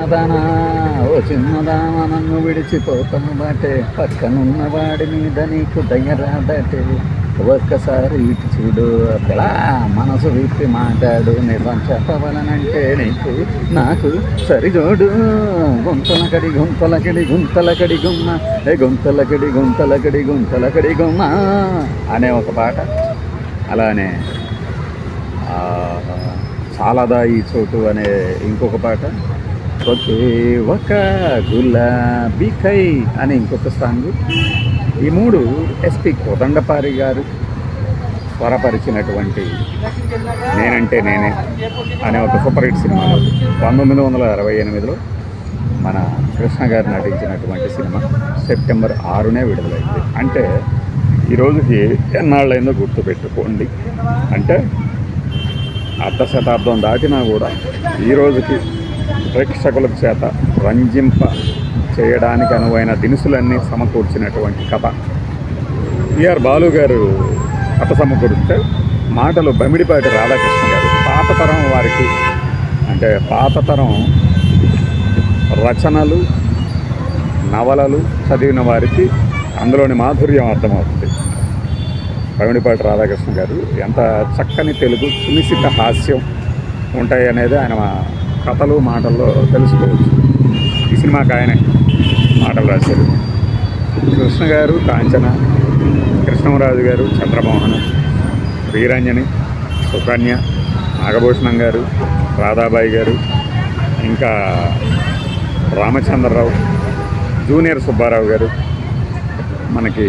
చిన్నదానా ఓ చిన్నదానా నన్ను విడిచిపోతాను బాటే. పక్కనున్న వాడి మీద నీకు దయ్యరాదటే ఒక్కసారి ఇటు చూడు అక్కడ. మనసు విప్పి మాట్లాడు. నిజం చెప్పవలనంటే నీకు నాకు సరిజోడు. గుంతలకడి గుంతలకడి గుంతలకడి గుమ్మ. ఏ గుంతలకడి గుంతలకడి గుంతలకడి గుమ్మ. అనే ఒక పాట. అలానే చాలాదా ఈ చోటు అనే ఇంకొక పాట. ఒకే ఒక గులాబీకై అని ఇంకొక సాంగ్ ఈ మూడు ఎస్పి కోదండపారి గారు స్వరపరిచినటువంటి నేనంటే నేనే అనే ఒక సూపర్ హిట్ సినిమా. పంతొమ్మిది వందల అరవై ఎనిమిదిలో మన కృష్ణ గారు నటించినటువంటి సినిమా సెప్టెంబర్ ఆరునే విడుదలైంది. అంటే ఈరోజుకి ఎన్నాళ్ళైందో గుర్తుపెట్టుకోండి. అంటే అర్ధ శతాబ్దం దాటినా కూడా ఈ రోజుకి ప్రేక్షకుల చేత రంజింప చేయడానికి అనువైన దినుసులన్నీ సమకూర్చినటువంటి కథ. విఆర్ బాలు గారు కథ సమకూరిస్తే మాటలు బమిడిపాటి రాధాకృష్ణ గారు. పాత తరం వారికి అంటే పాత తరం రచనలు నవలలు చదివిన వారికి అందులోని మాధుర్యం అర్థమవుతుంది. పమిడిపాటి రాధాకృష్ణ గారు ఎంత చక్కని తెలుగు సునిశిత హాస్యం ఉంటాయి అనేది ఆయన కథలు మాటల్లో తెలుసుకోవచ్చు. ఈ సినిమాకి ఆయనే మాటలు రాశారు. కృష్ణ గారు కాంచన కృష్ణమరాజు గారు చంద్రమోహన్ వీరంజని సుకన్య నాగభూషణం గారు రాధాబాయి గారు ఇంకా రామచంద్రరావు జూనియర్ సుబ్బారావు గారు మనకి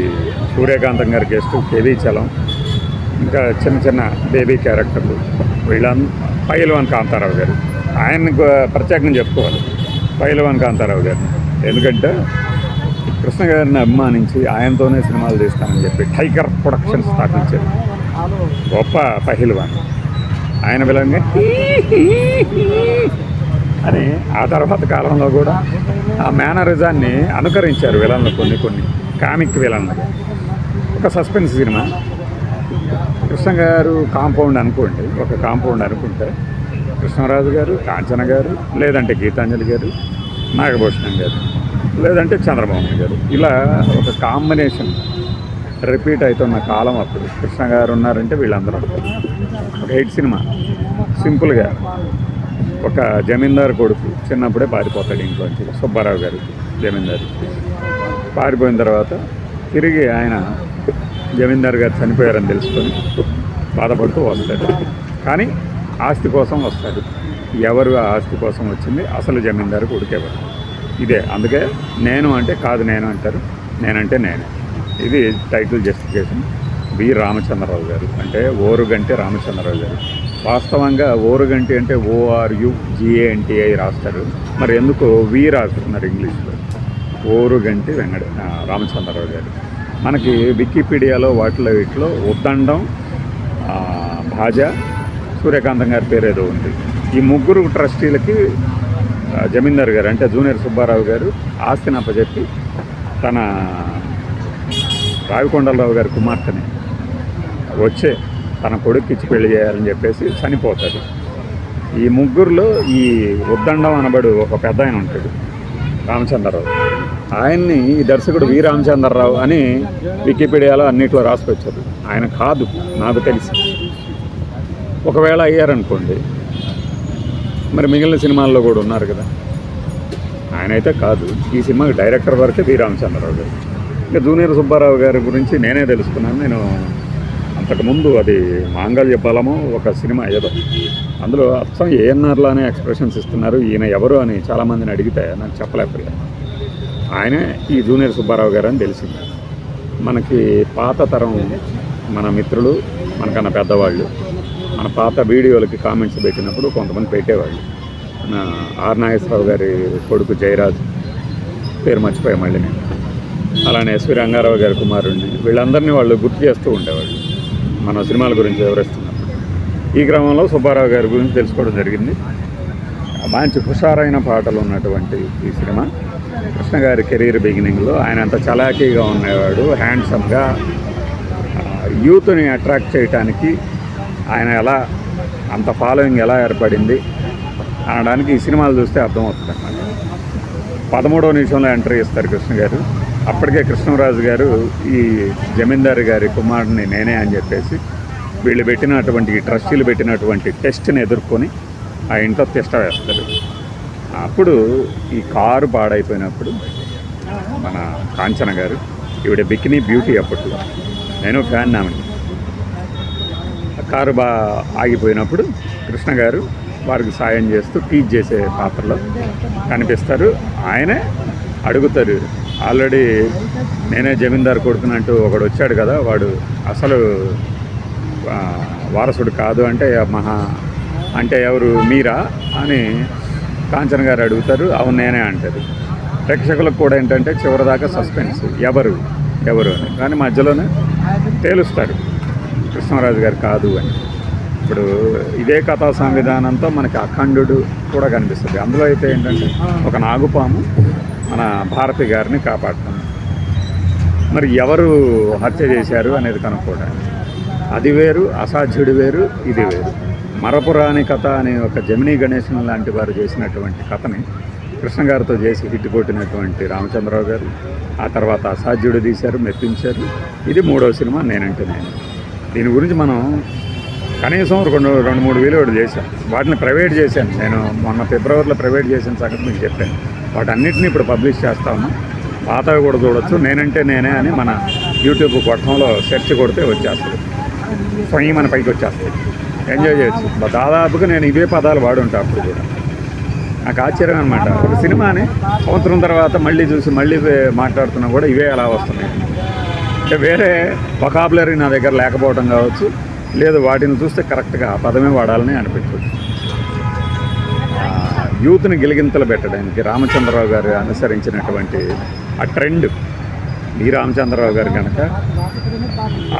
సూర్యకాంతం గారి గెస్ట్ కేవీ చలం ఇంకా చిన్న చిన్న బేబీ క్యారెక్టర్లు విహిళాం పైలు అని కాంతారావు గారు. ఆయన ప్రత్యేకంగా చెప్పుకోవాలి. పైలవాన్ కాంతారావు గారు ఎందుకంటే కృష్ణ గారిని అభిమానించి ఆయనతోనే సినిమాలు తీస్తానని చెప్పి టైగర్ ప్రొడక్షన్ స్థాపించారు. గొప్ప పహిల్వాన్ ఆయన విలంగా అని ఆ తర్వాత కాలంలో కూడా ఆ మేనరిజాన్ని అనుకరించారు విలన్లు కొన్ని కొన్ని కామిక్ విలన్లు. ఒక సస్పెన్స్ సినిమా. కృష్ణ గారు కాంపౌండ్ అనుకోండి ఒక కాంపౌండ్ అనుకుంటే కృష్ణరాజు గారు కాంచన గారు లేదంటే గీతాంజలి గారు నాగభూషణం గారు లేదంటే చంద్రమోహన్ గారు. ఇలా ఒక కాంబినేషన్ రిపీట్ అవుతున్న కాలం అప్పుడు. కృష్ణ గారు ఉన్నారంటే వీళ్ళందరూ. ఒక ఎయిట్ సినిమా. సింపుల్గా ఒక జమీందారు కొడుకు చిన్నప్పుడే పారిపోతాడు ఇంట్లోంచి. సుబ్బారావు గారు జమీందారు. పారిపోయిన తర్వాత తిరిగి ఆయన జమీందారు గారు చనిపోయారని తెలుసుకొని బాధపడుతూ వస్తాడు. కానీ ఆస్తి కోసం వస్తాడు. ఎవరు ఆ ఆస్తి కోసం వచ్చింది? అసలు జమీందారు కొడుకెవరు ఇదే. అందుకే నేను అంటే కాదు నేను అంటారు. నేనంటే నేనే. ఇది టైటిల్ జస్టిఫికేషన్. బి రామచంద్రరావు గారు. అంటే ఓరుగంటి రామచంద్రరావు గారు. వాస్తవంగా ఓరుగంటి అంటే ఓఆర్యు జిఏఎన్టీఐ రాస్తారు. మరి ఎందుకు వి రాస్తున్నారు ఇంగ్లీష్లో? ఓరుగంటి వెంకట రామచంద్రరావు గారు. మనకి వికీపీడియాలో వాటిలో వీటిలో ఉద్దండం భాజా సూర్యకాంతం గారి పేరు ఏదో ఉంది. ఈ ముగ్గురు ట్రస్టీలకి జమీందారు జమీందార్ గారు అంటే జూనియర్ సుబ్బారావు గారు ఆస్తిని అప్పచెప్పి తన రావికొండలరావు గారి కుమార్తెని వచ్చే తన కొడుక్కి ఇచ్చి పెళ్ళి చేయాలని చెప్పేసి చనిపోతాడు. ఈ ముగ్గురులో ఈ ఉద్దండం అనబడు ఒక పెద్ద ఆయన ఉంటాడు రామచంద్రరావు. ఆయన్ని ఈ దర్శకుడు వి రామచంద్రరావు అని వికీపీడియాలో అన్నిట్లో రాసుకొచ్చారు ఆయన కాదు నాకు తెలిసి. ఒకవేళ అయ్యారనుకోండి మరి మిగిలిన సినిమాల్లో కూడా ఉన్నారు కదా. ఆయన అయితే కాదు ఈ సినిమాకి డైరెక్టర్ వరకే వి రామచంద్రరావు గారు. ఇంకా జూనియర్ సుబ్బారావు గారి గురించి నేనే తెలుసుకున్నాను. నేను అంతకుముందు అది మాంగళ్య బలము ఒక సినిమా ఏదో. అందులో అర్థం ఏఎన్ఆర్లానే ఎక్స్ప్రెషన్స్ ఇస్తున్నారు. ఈయన ఎవరు అని చాలామందిని అడిగితే నాకు చెప్పలేకపోయాను. ఆయనే ఈ జూనియర్ సుబ్బారావు గారు అని తెలిసింది. మనకి పాత తరం మన మిత్రులు మనకన్నా పెద్దవాళ్ళు మన పాత వీడియోలకి కామెంట్స్ పెట్టినప్పుడు కొంతమంది పెట్టేవాళ్ళు. మన ఆర్ నాగేశ్వరరావు గారి కొడుకు జయరాజ్ పేరు మర్చిపోయా మళ్ళీ నేను. అలానే ఎస్వి రంగారావు గారి కుమారుడిని. వీళ్ళందరినీ వాళ్ళు గుర్తు చేస్తూ ఉండేవాళ్ళు. మన సినిమాల గురించి వివరిస్తున్నప్పుడు ఈ క్రమంలో సుబ్బారావు గారి గురించి తెలుసుకోవడం జరిగింది. మంచి హుషారైన పాటలు ఉన్నటువంటి ఈ సినిమా. కృష్ణ గారి కెరీర్ బిగినింగ్లో ఆయన అంత చలాకీగా ఉండేవాడు హ్యాండ్సమ్గా యూత్ని అట్రాక్ట్ చేయటానికి ఆయన ఎలా అంత ఫాలోయింగ్ ఎలా ఏర్పడింది అనడానికి ఈ సినిమాలు చూస్తే అర్థమవుతుంది అన్నమాట. పదమూడవ నిమిషంలో ఎంట్రీ ఇస్తారు కృష్ణ గారు. అప్పటికే కృష్ణరాజు గారు ఈ జమీందారు గారి కుమారుడిని నేనే అని చెప్పేసి వీళ్ళు పెట్టినటువంటి ట్రస్టీలు పెట్టినటువంటి టెస్ట్ని ఎదుర్కొని ఆ ఇంట్లో తిష్ట వేస్తారు. అప్పుడు ఈ కారు పాడైపోయినప్పుడు మన కాంచన గారు ఈవిడ బికినీ బ్యూటీ అప్పట్లో. నేను ఫ్యాన్ నామిని. కారు బా ఆగిపోయినప్పుడు కృష్ణ గారు వారికి సాయం చేస్తూ టీచ్ చేసే పాత్రలో కనిపిస్తారు. ఆయనే అడుగుతారు ఆల్రెడీ నేనే జమీందారు కొడుకున్నట్టు ఒకడు వచ్చాడు కదా వాడు అసలు వారసుడు కాదు అంటే మహా అంటే ఎవరు మీరా? అని కాంచన్ గారు అడుగుతారు అవును నేనే అంటారు. ప్రేక్షకులకు కూడా ఏంటంటే చివరిదాకా సస్పెన్స్ ఎవరు ఎవరు అని. కానీ మధ్యలోనే తేలుస్తారు. కృష్ణరాజు గారు కాదు అని. ఇప్పుడు ఇదే కథా సంవిధానంతో మనకి అఖండుడు కూడా కనిపిస్తుంది. అందులో అయితే ఏంటంటే ఒక నాగుపాము మన భారతి గారిని కాపాడుతుంది. మరి ఎవరు హత్య చేశారు అనేది కనుక్కోవడానికి. అది వేరు అసాధ్యుడు వేరు ఇది వేరు. మరపురాని కథ అనే ఒక జమినీ గణేశన్ లాంటి వారు చేసినటువంటి కథని కృష్ణ గారితో చేసి హిట్ కొట్టినటువంటి రామచంద్రరావు గారు ఆ తర్వాత అసాధ్యుడు తీశారు మెప్పించారు. ఇది మూడో సినిమా నేనంటే నేను. దీని గురించి మనం కనీసం రెండు రెండు మూడు వేలు ఒకటి చేశాను వాటిని ప్రైవేట్ చేశాను. నేను మొన్న ఫిబ్రవరిలో ప్రైవేట్ చేసిన సంగతి మీకు చెప్పాను. వాటన్నిటిని ఇప్పుడు పబ్లిష్ చేస్తాము. పాతవి కూడా చూడొచ్చు. నేనంటే నేనే అని మన యూట్యూబ్ కొట్టంలో సెర్చ్ కొడితే వచ్చేస్తుంది. స్వయం మన పైకి వచ్చేస్తుంది. ఎంజాయ్ చేయొచ్చు. దాదాపుగా నేను ఇవే పదాలు వాడుంటా అప్పుడు కూడా. నాకు ఆశ్చర్యం అనమాట ఒక సినిమాని సంవత్సరం తర్వాత మళ్ళీ చూసి మళ్ళీ మాట్లాడుతున్నా కూడా ఇవే అలా వస్తున్నాయి. అంటే వేరే వకాబులరీ నా దగ్గర లేకపోవడం కావచ్చు. లేదు వాటిని చూస్తే కరెక్ట్గా ఆ పదమే వాడాలని అనిపించవచ్చు యూత్ని గిలిగింతలు పెట్టడానికి రామచంద్రరావు గారు అనుసరించినటువంటి ఆ ట్రెండ్ ఈ రామచంద్రరావు గారు కనుక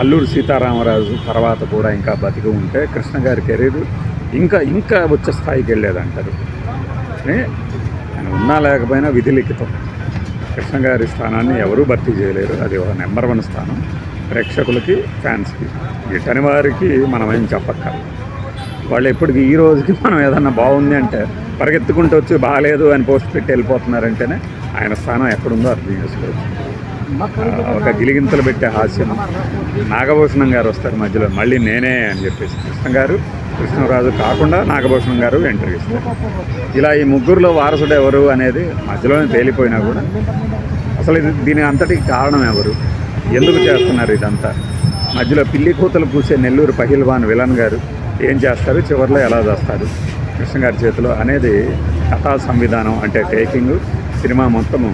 అల్లూరు సీతారామరాజు తర్వాత కూడా ఇంకా బతికి ఉంటే కృష్ణ గారి కెరీర్ ఇంకా ఇంకా ఉచ్చ స్థాయికి వెళ్ళేదంటారు ఆయన ఉన్నా లేకపోయినా విధి లిఖితం. కృష్ణ గారి స్థానాన్ని ఎవరూ భర్తీ చేయలేరు. అది ఒక నెంబర్ వన్ స్థానం. ప్రేక్షకులకి ఫ్యాన్స్కి. ఇటని వారికి మనం ఏం చెప్పక్క వాళ్ళు ఎప్పటికీ ఈ రోజుకి మనం ఏదన్నా బాగుంది అంటే పరిగెత్తుకుంటూ వచ్చి బాగాలేదు అని పోస్ట్ పెట్టి వెళ్ళిపోతున్నారంటేనే ఆయన స్థానం ఎక్కడుందో అర్థం చేసుకోవచ్చు. ఒక గిలిగింతలు పెట్టే హాస్యం నాగభూషణం గారు వస్తారు మధ్యలో. మళ్ళీ నేనే అని చెప్పేసి కృష్ణ గారు కృష్ణరాజు కాకుండా నాగభూషణం గారు ఎంటర్ ఇస్తారు. ఇలా ఈ ముగ్గురులో వారసుడు ఎవరు అనేది మధ్యలోనే తేలిపోయినా కూడా అసలు ఇది దీని అంతటికి కారణం ఎవరు? ఎందుకు చేస్తున్నారు ఇదంతా? మధ్యలో పిల్లి కూతలు పూసే నెల్లూరు పహిల్వాన్ విలన్ గారు ఏం చేస్తారు? చివరిలో ఎలా చేస్తారు కృష్ణ గారి చేతిలో అనేది కథా సంవిధానం అంటే టేకింగ్ సినిమా మొత్తము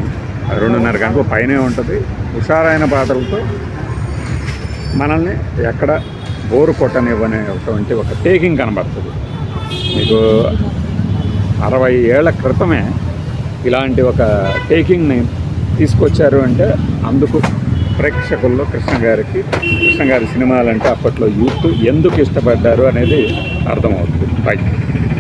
రెండున్నర గంటల పైనే ఉంటుంది. హుషారైన పాటలతో మనల్ని ఎక్కడ బోరు కొట్టనివ్వనేటువంటి ఒక టేకింగ్ కనబడుతుంది. మీకు అరవై ఏళ్ళ క్రితమే ఇలాంటి ఒక టేకింగ్ని తీసుకొచ్చారు అంటే అందుకు ప్రేక్షకుల్లో కృష్ణ గారికి కృష్ణ గారి సినిమాలంటే అప్పట్లో యూత్ ఎందుకు ఇష్టపడ్డారు అనేది అర్థమవుతుంది. బై